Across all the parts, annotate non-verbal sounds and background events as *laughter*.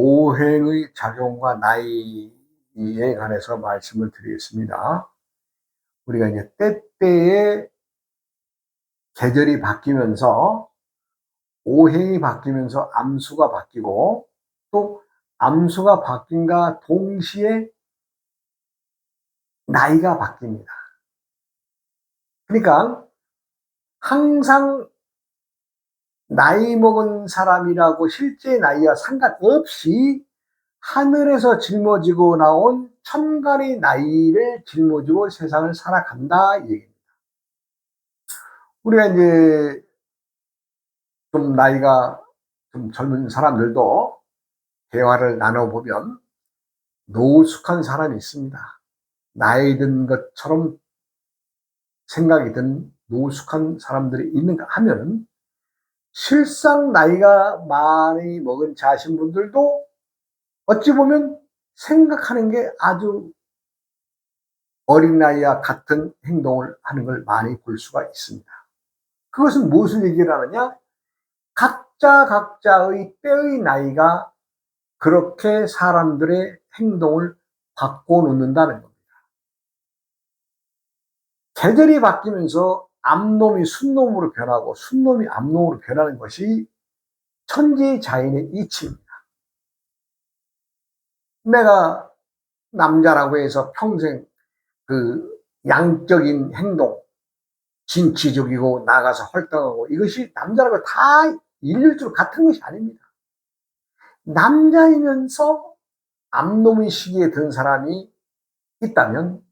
오행의 작용과 나이에 관해서 말씀을 드리겠습니다. 우리가 이제 때때에 계절이 바뀌면서 오행이 바뀌면서 암수가 바뀌고 또 암수가 바뀐과 동시에 나이가 바뀝니다. 그러니까 항상 나이 먹은 사람이라고 실제 나이와 상관없이 하늘에서 짊어지고 나온 천간의 나이를 짊어지고 세상을 살아간다 이 얘기입니다. 우리가 이제 좀 나이가 좀 젊은 사람들도 대화를 나눠보면 노숙한 사람이 있습니다. 나이 든 것처럼 생각이 든 노숙한 사람들이 있는가 하면 실상 나이가 많이 먹은 자신분들도 어찌 보면 생각하는 게 아주 어린 나이와 같은 행동을 하는 걸 많이 볼 수가 있습니다. 그것은 무엇을 얘기를 하느냐? 각자 각자의 때의 나이가 그렇게 사람들의 행동을 바꿔놓는다는 겁니다. 계절이 바뀌면서 암놈이 순놈으로 변하고 순놈이 암놈으로 변하는 것이 천지자연의 이치입니다. 내가 남자라고 해서 평생 그 양적인 행동, 진취적이고 나가서 활동하고 이것이 남자라고 다 일률적으로 같은 것이 아닙니다. 남자이면서 암놈의 시기에 든 사람이 있다면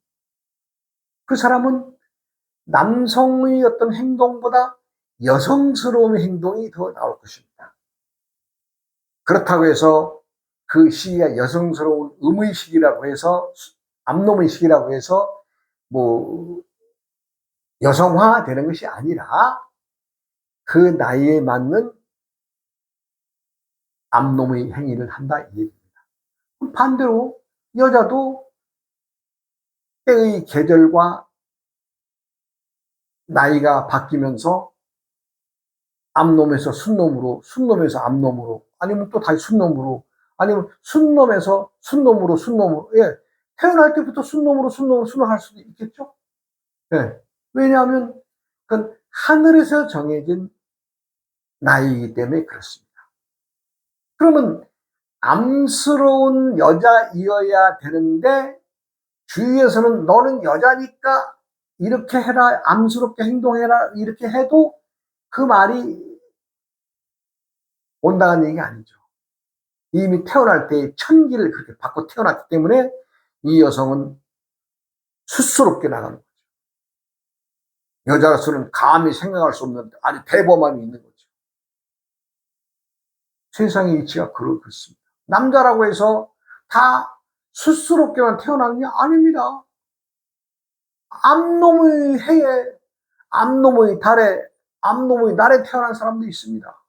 그 사람은 남성의 어떤 행동보다 여성스러운 행동이 더 나올 것입니다. 그렇다고 해서 그 시기가 여성스러운 음의 시기라고 해서 암놈의 시기라고 해서 뭐 여성화 되는 것이 아니라 그 나이에 맞는 암놈의 행위를 한다 이 얘기입니다. 반대로 여자도 때의 계절과 나이가 바뀌면서 암놈에서 순놈으로, 순놈에서 암놈으로, 아니면 또 다시 순놈으로, 아니면 순놈에서 순놈으로, 순놈으로, 예. 태어날 때부터 순놈으로, 순놈으로, 순놈할 수도 있겠죠? 예. 왜냐하면, 그건 하늘에서 정해진 나이이기 때문에 그렇습니다. 그러면, 암스러운 여자이어야 되는데, 주위에서는 너는 여자니까 이렇게 해라, 암스럽게 행동해라, 이렇게 해도 그 말이 온당한 얘기가 아니죠. 이미 태어날 때 천기를 그렇게 받고 태어났기 때문에 이 여성은 스스럽게 나가는 거죠. 여자로서는 감히 생각할 수 없는 아니 대범함이 있는 거죠. 세상의 이치가 그렇습니다. 남자라고 해서 다 스스럽게만 태어나는 게 아닙니다. 암놈의 해에, 암놈의 달에, 암놈의 날에 태어난 사람도 있습니다.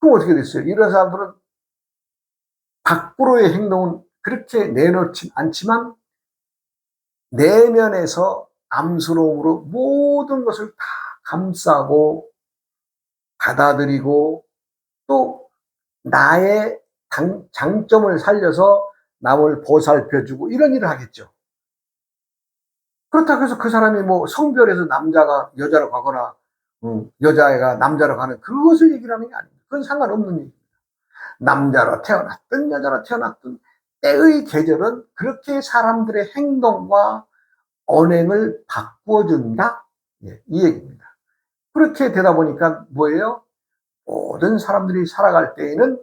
그럼 어떻게 됐어요? 이런 사람들은 밖으로의 행동은 그렇게 내놓진 않지만 내면에서 암스러움으로 모든 것을 다 감싸고 받아들이고 또 나의 장점을 살려서 남을 보살펴주고 이런 일을 하겠죠. 그렇다고 해서 그 사람이 뭐 성별에서 남자가 여자로 가거나 음, 여자애가 남자로 가는 그것을 얘기를 하는 게 아닙니다. 그건 상관없는 얘기입니다. 남자로 태어났든 여자로 태어났든 때의 계절은 그렇게 사람들의 행동과 언행을 바꾸어준다. 예, 이 얘기입니다. 그렇게 되다 보니까 뭐예요? 모든 사람들이 살아갈 때에는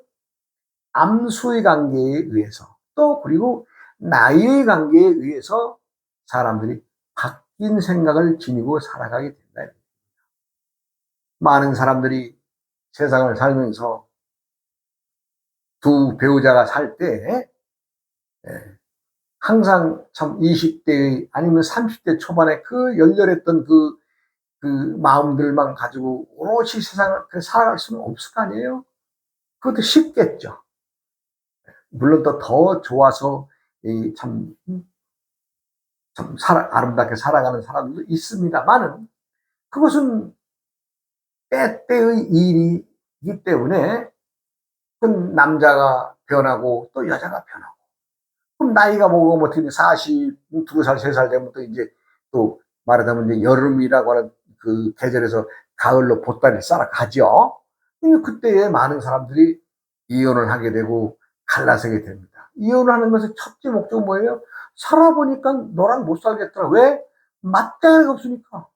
암수의 관계에 의해서 또 그리고 나이의 관계에 의해서 사람들이 바뀐 생각을 지니고 살아가게 된다. 많은 사람들이 세상을 살면서 두 배우자가 살때 예. 항상 참 20대 아니면 30대 초반에 그 열렬했던 그, 그 마음들만 가지고 오롯이 세상을 그 살아갈 수는 없을 거 아니에요? 그것도 쉽겠죠. 물론 또더 좋아서 이 참, 참 살아, 아름답게 살아가는 사람들도 있습니다만은 그것은 때때의 일이기 때문에 그 남자가 변하고 또 여자가 변하고 그럼 나이가 먹으면 뭐 어떻게 42살, 3살 되면 또 이제 또 말하자면 이제 여름이라고 하는 그 계절에서 가을로 보따리 싸러 가죠. 그때에 많은 사람들이 이혼을 하게 되고 갈라서게 됩니다. 이혼을 하는 것의 첫째 목적은 뭐예요? 살아보니까 너랑 못 살겠더라. 왜? 맞대가리가 없으니까.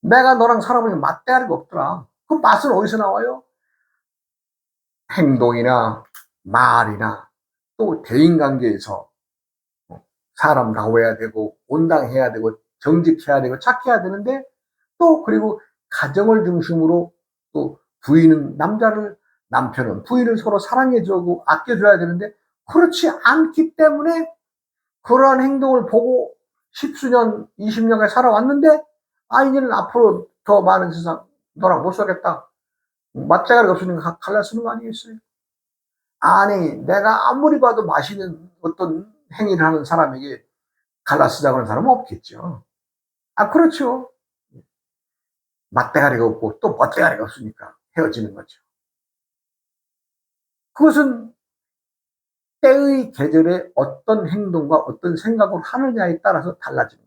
내가 너랑 살아보니까 맞대가리가 없더라. 그 맛은 어디서 나와요? 행동이나 말이나 또 대인관계에서 사람 나와야 되고 온당해야 되고 정직해야 되고 착해야 되는데 또 그리고 가정을 중심으로 또 부인은 남자를 남편은 부인을 서로 사랑해주고 아껴줘야 되는데 그렇지 않기 때문에 그러한 행동을 보고 십수년, 이십년간 살아왔는데 아 이제는 앞으로 더 많은 세상 너랑 못 살겠다. 맞자가리가 없으니까 갈라 쓰는 거 아니겠어요? 아니 내가 아무리 봐도 맛있는 어떤 행위를 하는 사람에게 갈라 쓰자고 하는 사람은 없겠죠. 아 그렇죠. 맞대가리가 없고 또 멋대가리가 없으니까 헤어지는 거죠. 그것은 때의 계절에 어떤 행동과 어떤 생각을 하느냐에 따라서 달라지는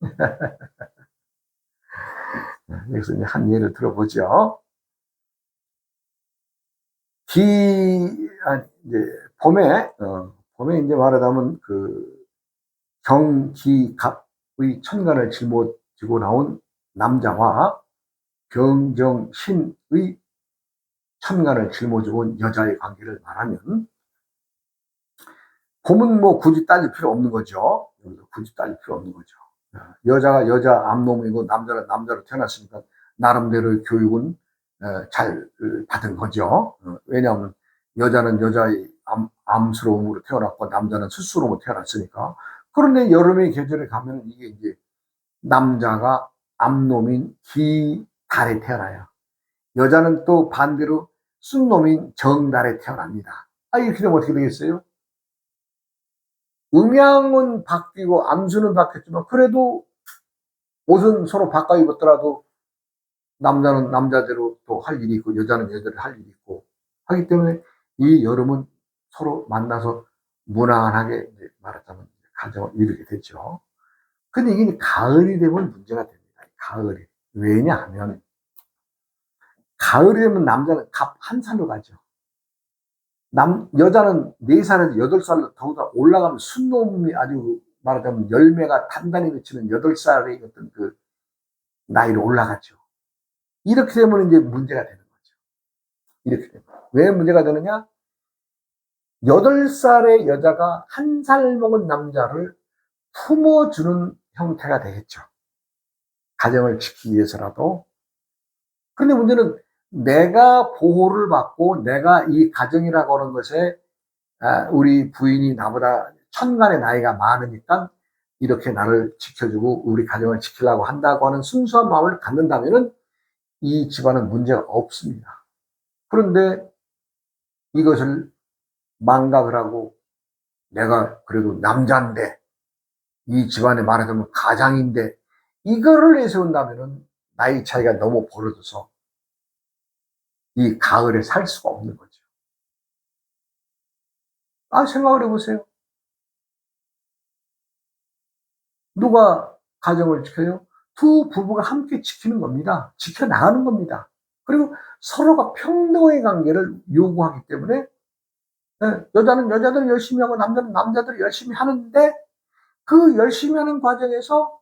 겁니다. *laughs* 여기서 이제 한 예를 들어보죠. 기, 아, 이제 봄에, 어, 봄에 이제 말하자면 그 경기갑의 천간을 짊어지고 나온 남자와 경정신의 천간을 짊어지고 온 여자의 관계를 말하면 봄은 뭐 굳이 따질 필요 없는 거죠. 굳이 따질 필요 없는 거죠. 여자가 여자 암놈이고 남자는 남자로 태어났으니까 나름대로 교육은 어, 잘 받은 거죠. 어, 왜냐하면 여자는 여자의 암, 암스러움으로 태어났고 남자는 스스로로 태어났으니까. 그런데 여름의 계절에 가면 이게 이제 남자가 암놈인 기 달에 태어나요. 여자는 또 반대로 순놈인 정달에 태어납니다. 아, 이렇게 되면 어떻게 되겠어요? 음양은 바뀌고 암수는 바뀌었지만 그래도 옷은 서로 바꿔 입었더라도 남자는 남자대로 또 할 일이 있고 여자는 여자대로 할 일이 있고 하기 때문에 이 여름은 서로 만나서 무난하게 말하자면 가정을 이루게 되죠. 근데 이게 가을이 되면 문제가 됩니다. 가을이. 왜냐하면 가을이 되면 남자는 갑 한 살로 가죠. 남, 여자는 4살에서 8살로 더구나 올라가면 순놈이 아주 말하자면 열매가 단단히 맺히는 8살의 어떤 그 나이로 올라가죠. 이렇게 되면 이제 문제가 되는 거죠. 이렇게 되면. 왜 문제가 되느냐? 8살의 여자가 한 살 먹은 남자를 품어주는 형태가 되겠죠. 가정을 지키기 위해서라도. 근데 문제는 내가 보호를 받고 내가 이 가정이라고 하는 것에 아, 우리 부인이 나보다 천간의 나이가 많으니까 이렇게 나를 지켜주고 우리 가정을 지키려고 한다고 하는 순수한 마음을 갖는다면은 이 집안은 문제가 없습니다. 그런데 이것을 망각을 하고 내가 그래도 남자인데 이 집안에 말하자면 가장인데 이거를 내세운다면은 나이 차이가 너무 벌어져서 이 가을에 살 수가 없는 거죠. 아, 생각을 해보세요. 누가 가정을 지켜요? 두 부부가 함께 지키는 겁니다. 지켜나가는 겁니다. 그리고 서로가 평등의 관계를 요구하기 때문에 네, 여자는 여자들 열심히 하고 남자는 남자들 열심히 하는데 그 열심히 하는 과정에서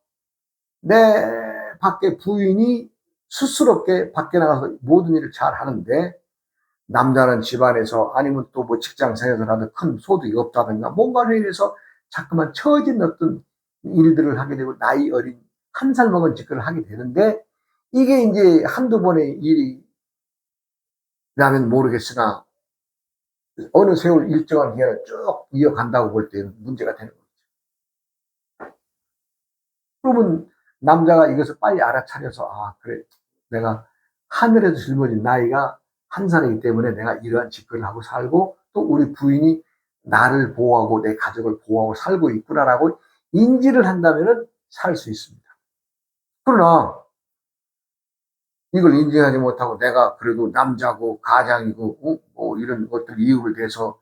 내 밖에 부인이 스스럽게 밖에 나가서 모든 일을 잘 하는데 남자는 집안에서 아니면 또 뭐 직장 생활에서라도 큰 소득이 없다든가 뭔가를 해서 자꾸만 처진 어떤 일들을 하게 되고 나이 어린 한 살 먹은 짓을 하게 되는데 이게 이제 한두 번의 일이라면 모르겠으나 어느 세월 일정한 기간을 쭉 이어간다고 볼 때는 문제가 되는 거죠. 그러면 남자가 이것을 빨리 알아차려서 아 그래 내가 하늘에서 짊어진 나이가 한 살이기 때문에 내가 이러한 직근을 하고 살고 또 우리 부인이 나를 보호하고 내 가족을 보호하고 살고 있구나라고 인지를 한다면 살수 있습니다. 그러나 이걸 인지하지 못하고 내가 그래도 남자고 가장이고 어? 뭐 이런 것들 이유를 대서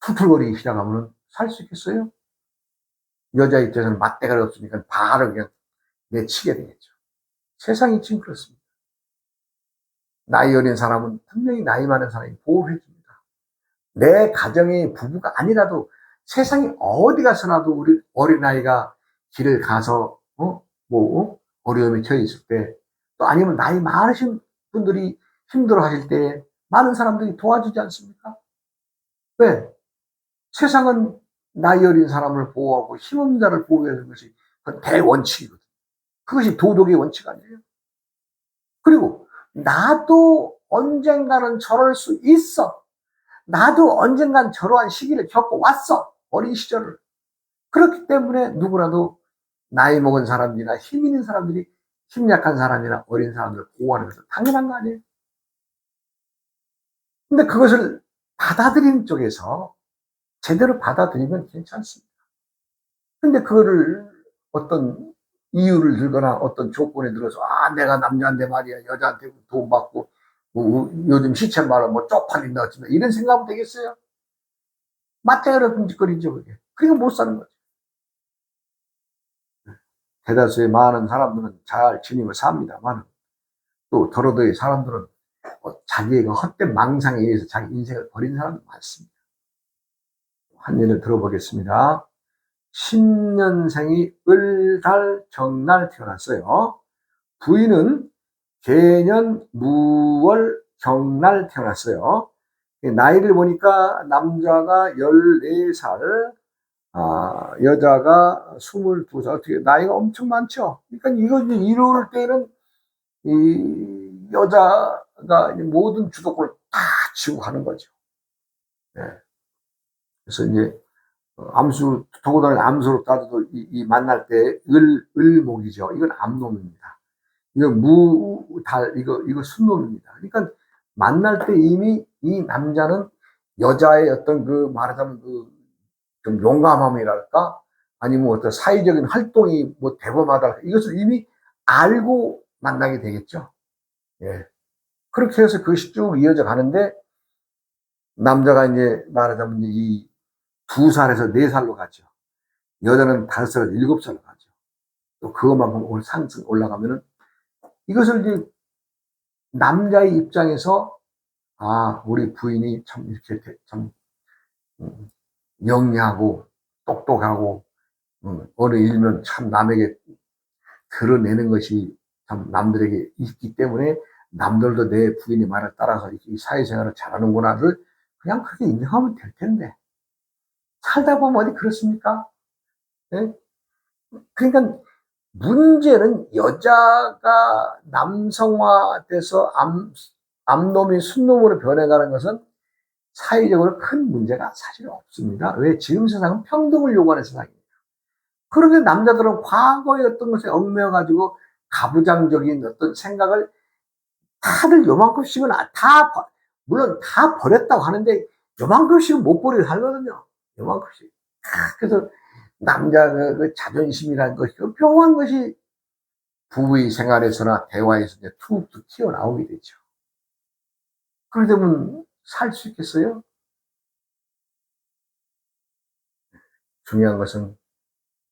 툴툴거리기 시작하면 살수 있겠어요? 여자 입장에서는 맞대가리 없으니까 바로 그냥 내치게 되겠죠. 세상이 지금 그렇습니다. 나이 어린 사람은 분명히 나이 많은 사람이 보호해 줍니다. 내 가정의 부부가 아니라도 세상에 어디 가서라도 우리 어린아이가 길을 가서 어? 뭐 어려움에 처해 있을 때 또 아니면 나이 많으신 분들이 힘들어 하실 때 많은 사람들이 도와주지 않습니까? 왜? 세상은 나이 어린 사람을 보호하고 힘없는 자를 보호하는 것이 그 대원칙이거든. 그것이 도덕의 원칙 아니에요? 그리고 나도 언젠가는 저럴 수 있어. 나도 언젠간 저러한 시기를 겪고 왔어. 어린 시절을. 그렇기 때문에 누구라도 나이 먹은 사람들이나 힘 있는 사람들이 힘 약한 사람이나 어린 사람들을 보호하는 것은 당연한 거 아니에요? 근데 그것을 받아들이는 쪽에서 제대로 받아들이면 괜찮습니다. 근데 그거를 어떤 이유를 들거나 어떤 조건에 들어서 아 내가 남자한테 말이야 여자한테 돈 받고 뭐, 요즘 시체 말은 뭐 쪽팔린다 어쩌면 이런 생각하면 되겠어요? 맞대가리 끔찍거리죠 그게 그러니까 못 사는 거죠 대다수의 많은 사람들은 잘 지내고 삽니다만 또 더러더의 사람들은 뭐 자기의 그 헛된 망상에 의해서 자기 인생을 버린 사람도 많습니다. 한 예를 들어보겠습니다. 10년생이 을, 달, 정날 태어났어요. 부인은 개년, 무월, 경날 태어났어요. 나이를 보니까 남자가 14살, 아, 여자가 22살, 어떻게, 나이가 엄청 많죠? 그러니까 이거 이제 이럴 때는, 이, 여자가 모든 주도권을 다 지고 가는 거죠. 네. 그래서 이제, 어, 암수, 더군다나 암수로 따져도 이, 이 만날 때 을, 을목이죠. 이건 암놈입니다. 이거 무, 달, 이거, 이거 순놈입니다. 그러니까 만날 때 이미 이 남자는 여자의 어떤 그 말하자면 그 좀 용감함이랄까? 아니면 어떤 사회적인 활동이 뭐 대범하다. 이것을 이미 알고 만나게 되겠죠. 예. 그렇게 해서 그것이 쭉 이어져 가는데 남자가 이제 말하자면 이 두 살에서 네 살로 가죠. 여자는 다섯 살, 일곱 살로 가죠. 또 그것만큼 오늘 상승 올라가면은 이것을 이제 남자의 입장에서 아 우리 부인이 참 이렇게 참 음, 영리하고 똑똑하고 음, 어느 일면 참 남에게 드러내는 것이 참 남들에게 있기 때문에 남들도 내 부인의 말을 따라서 이 사회생활을 잘하는구나를 그냥 그렇게 인정하면 될 텐데 살다 보면 어디 그렇습니까? 네? 그러니까 문제는 여자가 남성화돼서 암, 암놈이 순놈으로 변해가는 것은 사회적으로 큰 문제가 사실 없습니다. 왜? 지금 세상은 평등을 요구하는 세상입니다. 그러게 남자들은 과거의 어떤 것에 얽매여가지고 가부장적인 어떤 생각을 다들 요만큼씩은 다, 물론 다 버렸다고 하는데 요만큼씩은 못 버리고 살거든요. 요만큼씩. 그래서 남자 그, 그 자존심이라는 것이 묘한 것이 부부의 생활에서나 대화에서 이제 툭툭 튀어나오게 되죠. 그러려면 살 수 있겠어요? 중요한 것은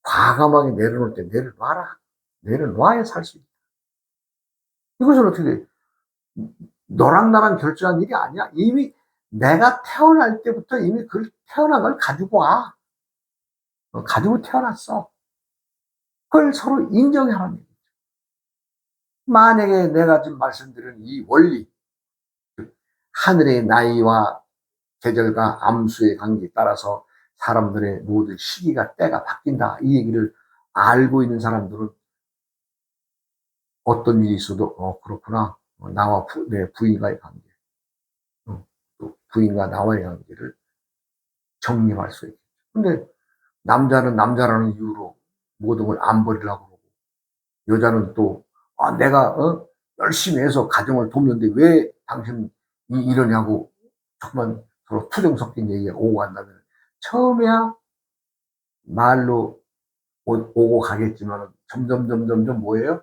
과감하게 내려놓을 때 내려놔라. 내려놔야 살 수 있다. 이것은 어떻게 너랑 나랑 결정한 일이 아니야. 이미 내가 태어날 때부터 이미 그 태어난 걸 가지고 와. 어, 가지고 태어났어. 그걸 서로 인정하라는 얘기죠. 만약에 내가 지금 말씀드린 이 원리, 하늘의 나이와 계절과 암수의 관계에 따라서 사람들의 모든 시기가 때가 바뀐다. 이 얘기를 알고 있는 사람들은 어떤 일이 있어도 어 그렇구나. 어, 나와 부, 내 부인과의 관계. 부인과 나와의 관계를 정립할 수 있겠죠. 근데 남자는 남자라는 이유로 모든 걸 안 버리려고 그러고 여자는 또 아, 내가 어? 열심히 해서 가정을 돕는데 왜 당신 이 이러냐고 정말 서로 투정 섞인 얘기가 오고 간다면 처음에야 말로 오- 오고 가겠지만 점점 점 점 점점 뭐예요?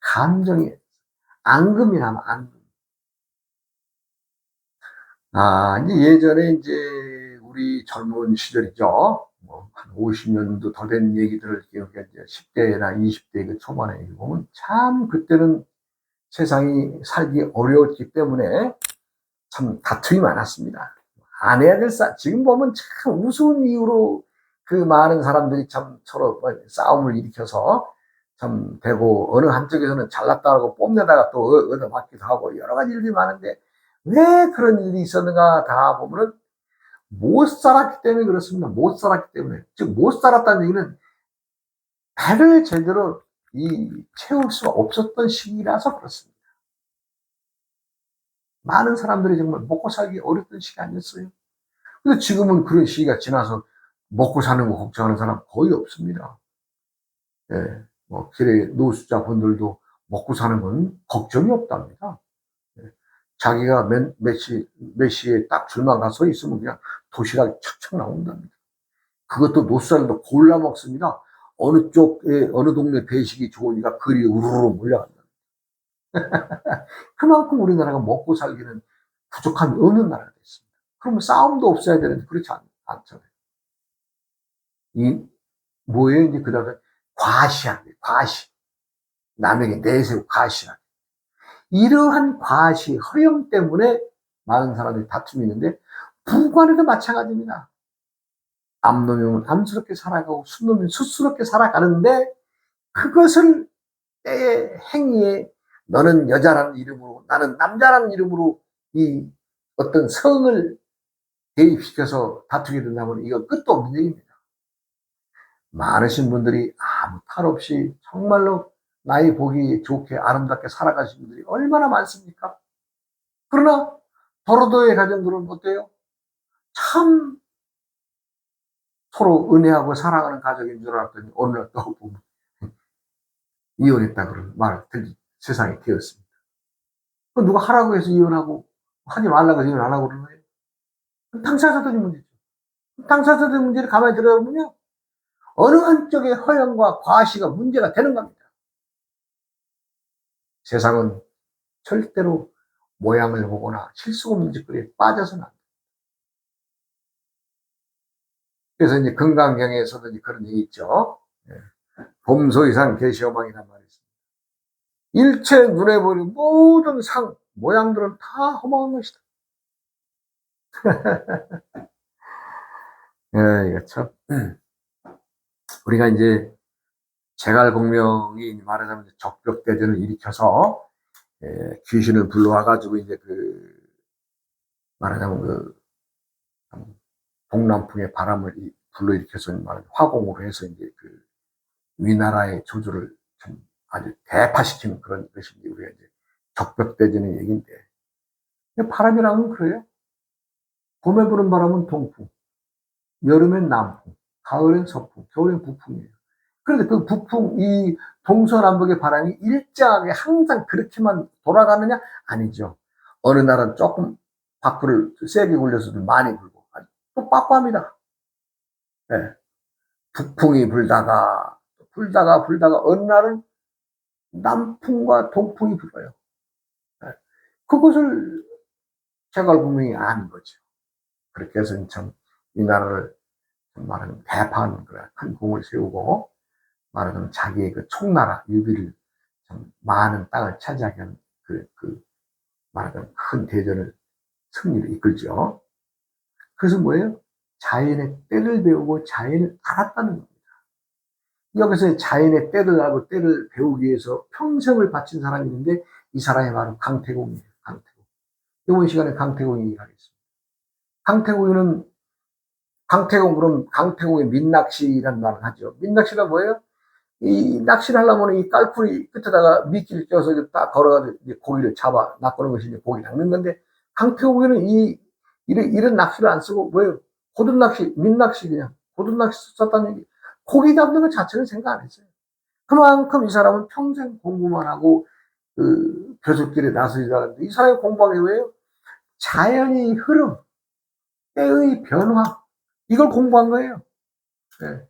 감정이 앙금이 남아 앙금. 아 이제 예전에 이제 우리 젊은 시절이죠. 뭐 한 50년도 더 된 얘기들을 기억해 이제 10대나 20대 그 초반에 보면 참 그때는 세상이 살기 어려웠기 때문에 참 다툼이 많았습니다. 될 싸, 지금 보면 참 우스운 이유로 그 많은 사람들이 참 서로 뭐 싸움을 일으켜서 참 되고 어느 한쪽에서는 잘났다고 뽐내다가 또 얻- 얻어맞기도 하고 여러 가지 일들이 많은데 왜 그런 일이 있었는가 다 보면은 못 살았기 때문에 그렇습니다. 못 살았기 때문에. 즉, 못 살았다는 얘기는 배를 제대로 이 채울 수가 없었던 시기라서 그렇습니다. 많은 사람들이 정말 먹고 살기 어렵던 시기 아니었어요. 근데 지금은 그런 시기가 지나서 먹고 사는 거 걱정하는 사람 거의 없습니다. 예, 뭐, 길에 노숙자 분들도 먹고 사는 건 걱정이 없답니다. 예, 자기가 몇, 몇 시, 몇 시에 딱 줄만 가서 있으면 그냥 도시락이 척척 나온답니다. 그것도 노숙자들도 골라 먹습니다. 어느 쪽에, 어느 동네 배식이 좋으니까 그리 우르르 몰려간다. *laughs* 그만큼 우리나라가 먹고 살기는 부족함이 없는 나라가 됐습니다. 그러면 싸움도 없어야 되는데 그렇지 않, 않잖아요. 이, 뭐예요? 이제 그 다음에 과시하기, 과시. 남에게 내세우 과시하기. 이러한 과시, 허영 때문에 많은 사람들이 다툼이 있는데, 부관에도 마찬가지입니다. 암놈이면 암스럽게 살아가고, 순놈이면 숫스럽게 살아가는데, 그것을 때의 행위에 너는 여자라는 이름으로, 나는 남자라는 이름으로 이 어떤 성을 대입시켜서 다투게 된다면 이거 끝도 없는 얘기입니다. 많으신 분들이 아무 탈 없이 정말로 나이 보기 좋게 아름답게 살아가신 분들이 얼마나 많습니까? 그러나 도로도의 가정들은 어때요? 참 서로 은혜하고 사랑하는 가족인 줄 알았더니 날또 *laughs* 이혼했다 그런 말을 들리 세상에 되었습니다. 그 누가 하라고 해서 이혼하고 하지 말라고 해서 이혼 안 하고 그러는 거예요? 당사자들이 문제죠. 당사자들 문제를 가만히 들여다보면요. 어느 한쪽의 허영과 과시가 문제가 되는 겁니다. 세상은 절대로 모양을 보거나 실수 없는 짓거리에 빠져서는 안 돼요. 그래서 이제 건강경에서도 이제 그런 얘기 있죠. 예. 봄소 이상 개시어망이란 말이 있습니다. 일체 눈에 보이는 모든 상, 모양들은 다 허망한 것이다. *laughs* 예, 이거 참. 우리가 이제 제갈공명이 말하자면 적벽대전을 일으켜서 예, 귀신을 불러와가지고 이제 그 말하자면 그 동남풍의 바람을 이- 불러일으켜서 말하자면 화공으로 해서 이제 그 위나라의 조조를 참 아주 대파시키는 그런 이제 우리가 이제 적벽대전의 얘기인데 바람이라면 그래요. 봄에 부는 바람은 동풍, 여름엔 남풍, 가을엔 서풍, 겨울엔 북풍이에요. 그런데 그 북풍, 이 동서남북의 바람이 일정하게 항상 그렇게만 돌아가느냐? 아니죠. 어느 날은 조금 밖으로 세게 굴려서도 많이 불고, 또 빠빠합니다. 예. 북풍이 불다가, 불다가, 불다가, 어느 날은 남풍과 동풍이 불어요. 예. 그것을 제가 분명히 아는 거죠. 그렇게 해서 참, 이 나라를 말하는 대파하는 거야. 큰 공을 세우고, 말하자면 자기의 그 총나라, 유비를 참 많은 땅을 차지하게 하는 그, 그, 말하자면 큰 대전을 승리를 이끌죠. 그래서 뭐예요? 자연의 때를 배우고 자연을 알았다는 겁니다. 여기서 자연의 때를 알고 때를 배우기 위해서 평생을 바친 사람이 있는데 이 사람이 바로 강태공이에요. 강태공. 이번 시간에 강태공 얘기하겠습니다. 강태공이는 강태공 그럼 강태공의 민낚시라는 말을 하죠. 민낚시가 뭐예요? 이 낚시를 하려면 이 깔풀이 끝에다가 미끼를 껴서 딱 걸어가지고 이제 고기를 잡아 낚는 것이 이제 고기 낚는 건데 강태공에는 이 이런, 이런 낚시를 안 쓰고, 뭐예요? 고든 낚시, 민 낚시 그냥, 고든 낚시 썼다는 얘기. 고기 잡는 것 자체는 생각 안 했어요. 그만큼 이 사람은 평생 공부만 하고, 그, 벼슬길에 나서지않는데 이 사람이 공부한 게 왜요? 자연의 흐름, 때의 변화, 이걸 공부한 거예요. 네.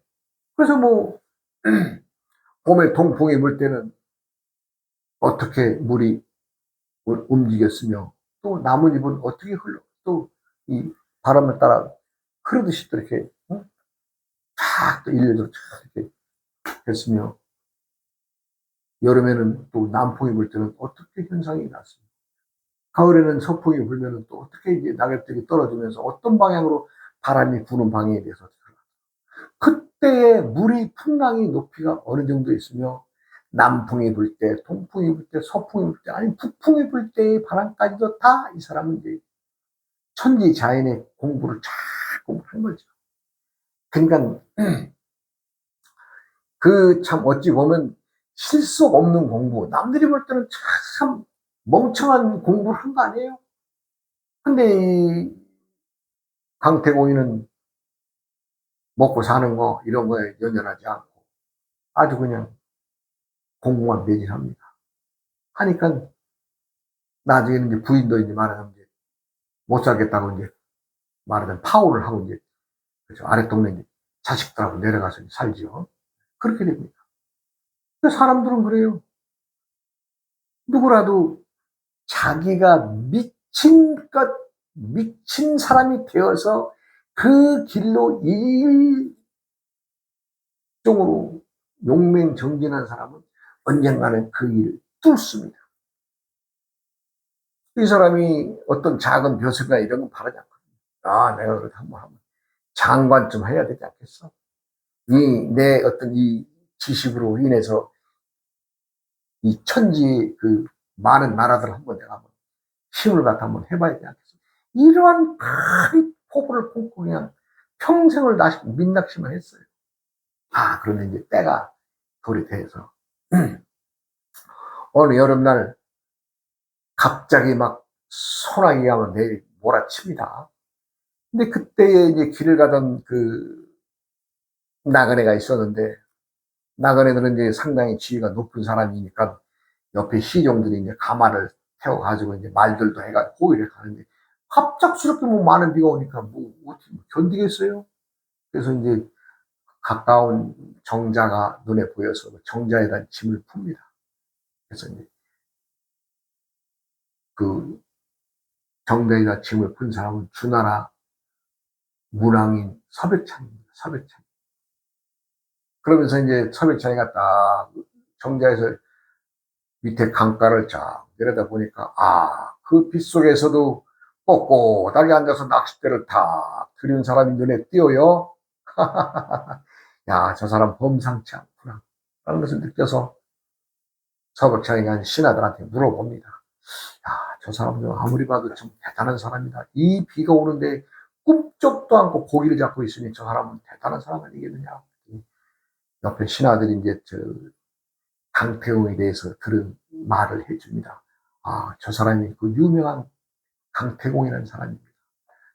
그래서 뭐, *clears throat* 봄에 동풍이 불 때는 어떻게 물이 움직였으며, 또 나뭇잎은 어떻게 흘러, 또 이 바람을 따라 흐르듯이 또 이렇게, 응? 쫙또 일렬로 쫙 이렇게 했으며, 여름에는 또 남풍이 불 때는 어떻게 현상이 났습니까? 가을에는 서풍이 불면 또 어떻게 이제 낙엽들이 떨어지면서 어떤 방향으로 바람이 부는 방향에 대해서 그때 의 물이 풍랑이 높이가 어느 정도 있으며 남풍이 불 때, 동풍이 불 때, 서풍이 불 때, 아니 북풍이 불 때의 바람까지도 다 이 사람은 이제 천지 자연의 공부를 잘 공부한 거죠. 그러니까 *clears throat* 그 참 어찌 보면 실속 없는 공부, 남들이 볼 때는 참 멍청한 공부를 한 거 아니에요? 근데 강태공이는 먹고 사는 거 이런 거에 연연하지 않고 아주 그냥 공부만 매진합니다. 하니까 나중에는 이제 부인도 이제 말하자면 이제 못 살겠다고 이제 말하자면 파혼을 하고 이제 그죠 아랫동네 이제 자식들하고 내려가서 살지요. 그렇게 됩니다. 사람들은 그래요. 누구라도 자기가 미친 것, 미친 사람이 되어서 그 길로 일종으로 용맹 정진한 사람은 언젠가는 그 일을 뚫습니다. 이 사람이 어떤 작은 벼슬이나 이런 건 바라지 않거든요. 아, 내가 그렇게 한번 하면 장관 좀 해야 되지 않겠어? 이, 내 어떤 이 지식으로 인해서 이 천지 그 많은 나라들 한번 내가 한번 힘을 갖다 한번 해봐야 되지 않겠어? 이러한 큰 포부를 품고 그냥 평생을 낚시, 민낚시만 했어요. 아, 그러면 이제 때가 돌이 돼서. *clears throat* 어느 여름날 갑자기 막 소나기가 막 내일 몰아칩니다. 근데 그때에 이제 길을 가던 그 나그네가 있었는데 나그네들은 이제 상당히 지위가 높은 사람이니까 옆에 시종들이 이제 가마를 태워가지고 이제 말들도 해가 고기를 가는데 갑작스럽게 뭐 많은 비가 오니까 뭐 어떻게 견디겠어요? 그래서 이제 가까운 정자가 눈에 보여서 그 정자에다 짐을 풉니다. 그래서 이제 그 정자에다 짐을 푼 사람은 주나라 문왕인 서백찬입니다. 서백찬. 그러면서 이제 서백찬이가 딱 정자에서 밑에 강가를 쫙 내려다 보니까 아, 그 빗속에서도 꼿꼿하게 앉아서 낚싯대를 탁 들인 사람이 눈에 띄어요. *laughs* 야, 저 사람 범상치 않구나. 라는 것을 느껴서 서극창이가 신하들한테 물어봅니다. 야, 저 사람은 아무리 봐도 좀 대단한 사람이다. 이 비가 오는데 꿈쩍도 않고 고기를 잡고 있으니 저 사람은 대단한 사람 아니겠느냐. 옆에 신하들이 이제 저 강태웅에 대해서 그런 말을 해줍니다. 아, 저 사람이 그 유명한 강태공이라는 사람입니다.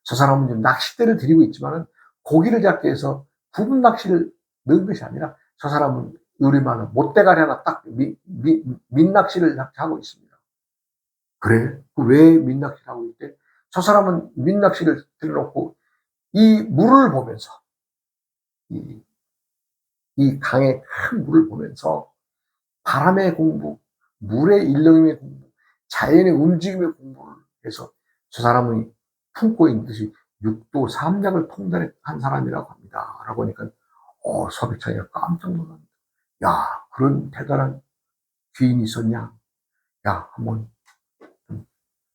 저 사람은 지금 낚싯대를 들이고 있지만은 고기를 잡기 위해서 부분 낚시를 넣은 것이 아니라 저 사람은 우리말로 못대가리 하나 딱 미, 미, 민낚시를 하고 있습니다. 그래? 그왜 민낚시를 하고 있대? 저 사람은 민낚시를 들여놓고 이 물을 보면서 이, 이 강의 큰 물을 보면서 바람의 공부, 물의 일렁임의 공부, 자연의 움직임의 공부를 해서 저 사람은 품고 있는 듯이 육도 삼작을 통달한 사람이라고 합니다. 라고 하니까, 어, 서백창이가 깜짝 놀랍니다. 야, 그런 대단한 귀인이 있었냐? 야, 한번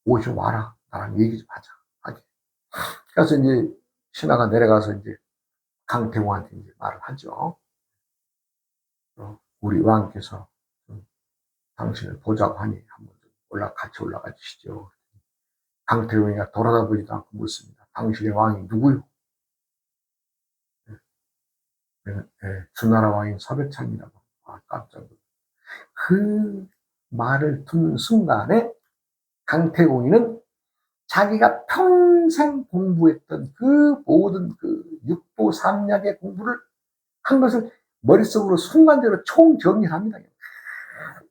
오셔 와라. 나랑 얘기 좀 하자. 하게. 그래서 이제 신하가 내려가서 이제 강태공한테 이제 말을 하죠. 어, 우리 왕께서 당신을 보자고 하니 한번 올라 같이 올라가 주시죠. 강태용이가 돌아다 보지도 않고 묻습니다. 당신의 왕이 누구요? 네, 네, 주나라 왕인 서백창이라고. 아, 깜짝 놀랐 그 말을 듣는 순간에 강태공이는 자기가 평생 공부했던 그 모든 그 육도 삼약의 공부를 한 것을 머릿속으로 순간적으로 총정리합니다.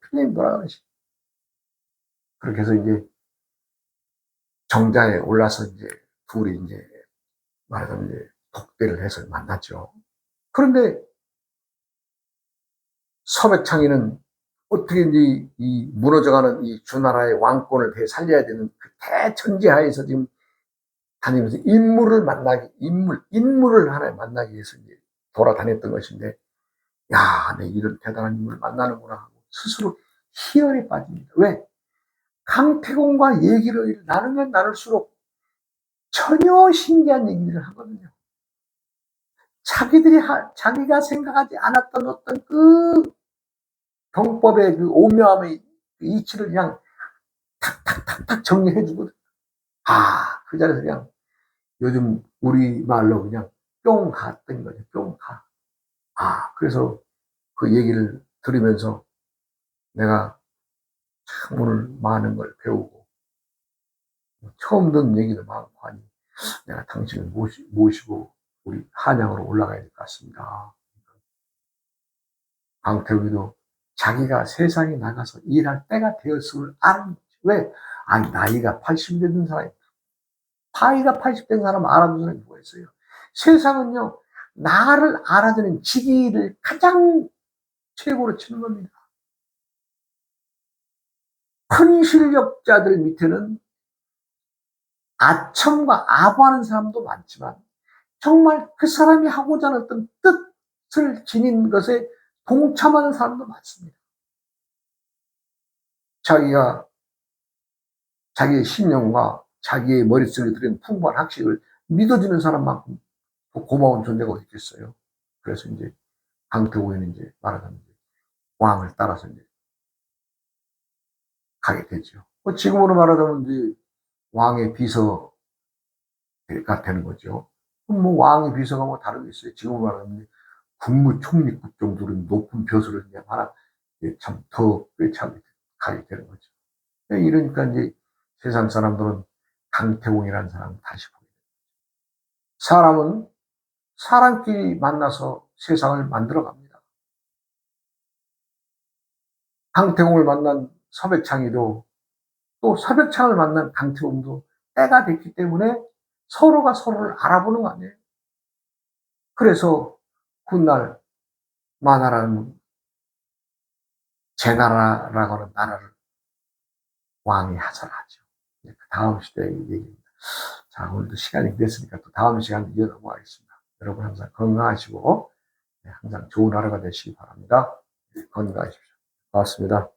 필름 돌아가는 식. 그렇게 해서 이제 정자에 올라서 이제 둘이 이제 말하자면 이제 독대를 해서 만났죠. 그런데 서백창이는 어떻게 이제 이 무너져가는 이 주나라의 왕권을 대 살려야 되는 그 대천지하에서 지금 다니면서 인물을 만나기, 인물, 인물을 하나 만나기 위해서 이제 돌아다녔던 것인데, 야, 내 이런 대단한 인물을 만나는구나 하고 스스로 희열에 빠집니다. 왜? 강태공과 얘기를 나누면 나눌수록 전혀 신기한 얘기를 하거든요. 자기들이 하, 자기가 생각하지 않았던 어떤 그 병법의 그 오묘함의 그 이치를 그냥 탁탁탁탁 정리해 주거든. 아, 그 자리에서 그냥 요즘 우리 말로 그냥 뿅 갔던 거죠. 뿅 가. 아, 그래서 그 얘기를 들으면서 내가 참 오늘 많은 걸 배우고 처음 듣는 얘기도 많고 하니 내가 당신을 모시, 모시고 우리 한양으로 올라가야 될 것 같습니다. 강태욱이도 자기가 세상에 나가서 일할 때가 되었음을 아는 거지. 왜? 아니, 나이가 80대 된 사람이, 나이가 80대 된 사람 알아두는 사람이 뭐가 있어요? 세상은요, 나를 알아주는 지기를 가장 최고로 치는 겁니다. 큰 실력자들 밑에는 아첨과 아부하는 사람도 많지만 정말 그 사람이 하고자 하는 어떤 뜻을 지닌 것에 동참하는 사람도 많습니다. 자기가 자기의 신념과 자기의 머릿속에 들은 풍부한 학식을 믿어주는 사람만큼 더 고마운 존재가 어디 있겠어요. 그래서 이제 강태호에는 이제 말하자면 왕을 따라서 이제 가게 되죠. 뭐 지금으로 말하자면 이제 왕의 비서가 되는 거죠. 뭐 왕의 비서가 뭐 다르겠어요. 지금 말하면 국무총리급 정도로 높은 벼슬을 이제 하나 참더 꿰차게 가게 되는 거죠. 이러니까 이제 세상 사람들은 강태공이라는 사람을 다시 보게 됩니다. 사람은 사람끼리 만나서 세상을 만들어 갑니다. 강태공을 만난 서백창이도 또 서백창을 만난 강태공도 때가 됐기 때문에 서로가 서로를 알아보는 거 아니에요. 그래서 훗날 마나라는 제 나라라고 하는 나라를 왕이 하산하죠. 그 다음 시대의 얘기입니다. 자, 오늘도 시간이 됐으니까 또 다음 시간에 이어넘어가겠습니다. 여러분 항상 건강하시고 네, 항상 좋은 하루가 되시기 바랍니다. 네, 건강하십시오. 고맙습니다.